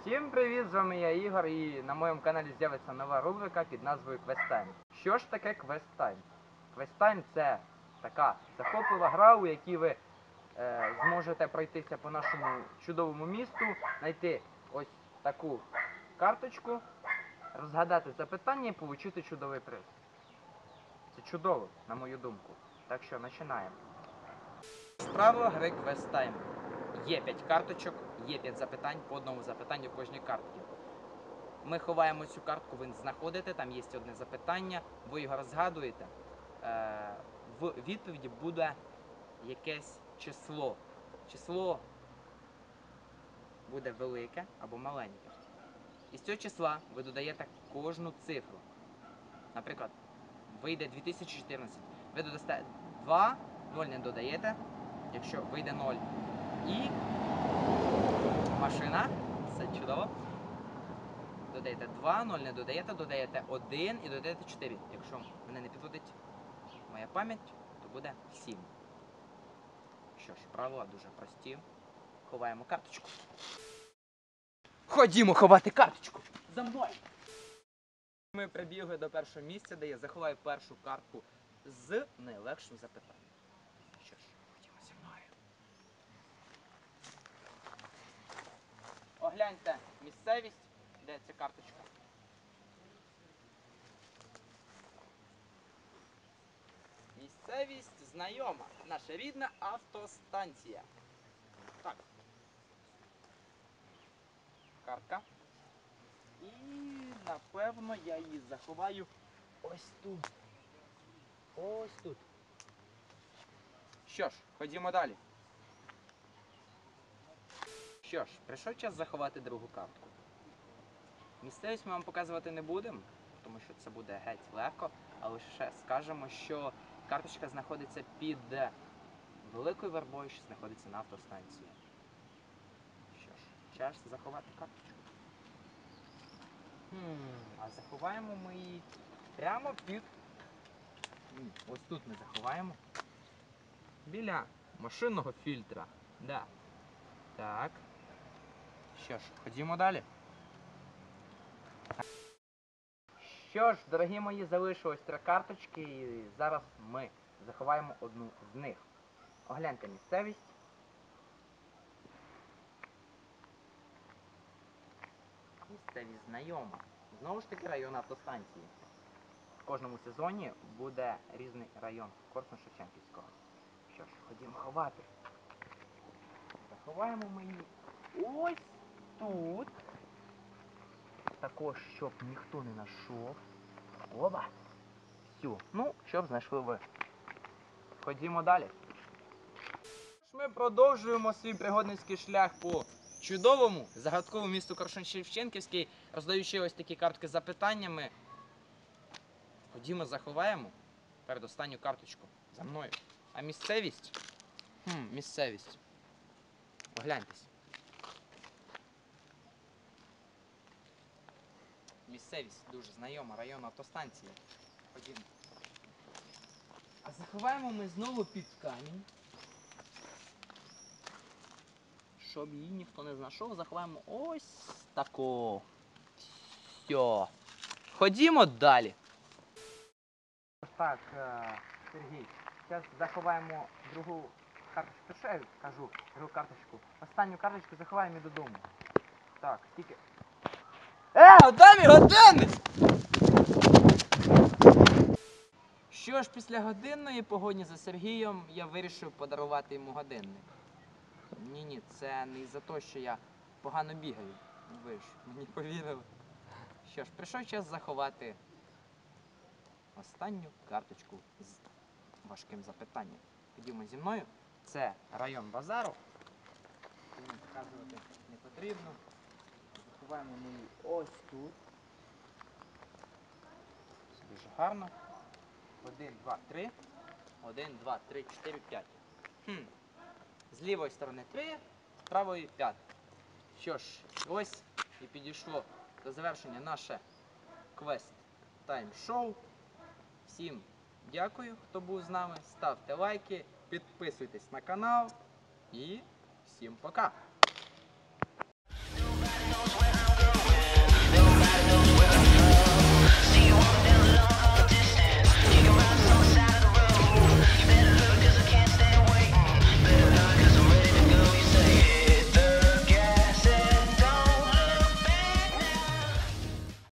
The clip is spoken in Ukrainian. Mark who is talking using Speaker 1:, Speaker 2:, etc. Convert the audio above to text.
Speaker 1: Всім привіт! З вами я Ігор і на моєму каналі з'явиться нова рубрика під назвою Квесттайм. Що ж таке Квесттайм? Квесттайм це така захоплива гра, у якій ви е, зможете пройтися по нашому чудовому місту, знайти ось таку карточку, розгадати запитання і отримати чудовий приз. Це чудово, на мою думку. Так що починаємо. Правила гри Квесттайм. Є 5 карточок, є 5 запитань по одному запитанню кожній картці. Ми ховаємо цю картку, ви знаходите, там є одне запитання, ви його розгадуєте. Е, в відповіді буде якесь число. Число буде велике або маленьке. Із цього числа ви додаєте кожну цифру. Наприклад, вийде 2014. Ви додасте 2, 0 не додаєте, якщо вийде 0. І машина, все чудово. Додаєте 2, 0 не додаєте, додаєте 1 і додаєте 4. Якщо мене не підводить моя пам'ять, то буде 7. Що ж, правила дуже прості. Ховаємо карточку. Ходімо ховати карточку! За мною! Ми прибігли до першого місця, де я заховаю першу картку з найлегшим запитанням. Що ж, ходімо зі мною. Огляньте місцевість, де ця карточка. Місцевість знайома. Наша рідна автостанція. Так. Картка. І напевно я її заховаю ось тут. Ось тут. Що ж, ходімо далі. Що ж, прийшов час заховати другу картку. Місцевість ми вам показувати не будемо, тому що це буде геть легко, але ще скажемо, що карточка знаходиться під великою вербою, що знаходиться на автостанції. Що ж, час заховати карточку. Хм, а заховаємо ми її прямо під. Ось тут ми заховаємо. Біля машинного фільтра. Да. Так. Що ж, ходімо далі. Що ж, дорогі мої, залишилось три карточки, і зараз ми заховаємо одну з них. Огляньте місцевість. Місцевість знайома. Знову ж таки район автостанції. В кожному сезоні буде різний район Корсун-Шевченківського. Що ж, ходімо ховати. Заховаємо її ось тут. Також, щоб ніхто не знайшов. Оба. Все. Ну, щоб знайшли ви. Ходімо далі. Ми продовжуємо свій пригодницький шлях по чудовому загадковому місту Коршун-Шевченківський, роздаючи ось такі картки з запитаннями. Ходімо, заховаємо передостанню карточку за мною. А місцевість? Хм, місцевість. Огляньтесь. Місцевість дуже знайома, район автостанції. Ходімо. А заховаємо ми знову під камінь. Щоб її ніхто не знайшов, заховаємо ось тако. Все. Ходімо далі. Так, е, Сергій, зараз заховаємо другу карточку. Кажу? Другу карточку. Останню карточку заховаємо і додому. Так, скільки. Е, готові, годинник! Що ж, після годинної погоні за Сергієм я вирішив подарувати йому годинник. Ні, ні, це не за те, що я погано бігаю. Ви ж мені повірили. Що ж, прийшов час заховати останню карточку з важким запитанням. Ходімо зі мною. Це район базару. Показувати не потрібно. Заховаємо ми ось тут. Це дуже гарно. Один, два, три. Один, два, три, чотири, п'ять. Хм. З лівої сторони три, з правої п'ять. Що ж, ось і підійшло до завершення наше квест тайм-шоу. Всім дякую, хто був з нами. Ставте лайки, підписуйтесь на канал і всім пока!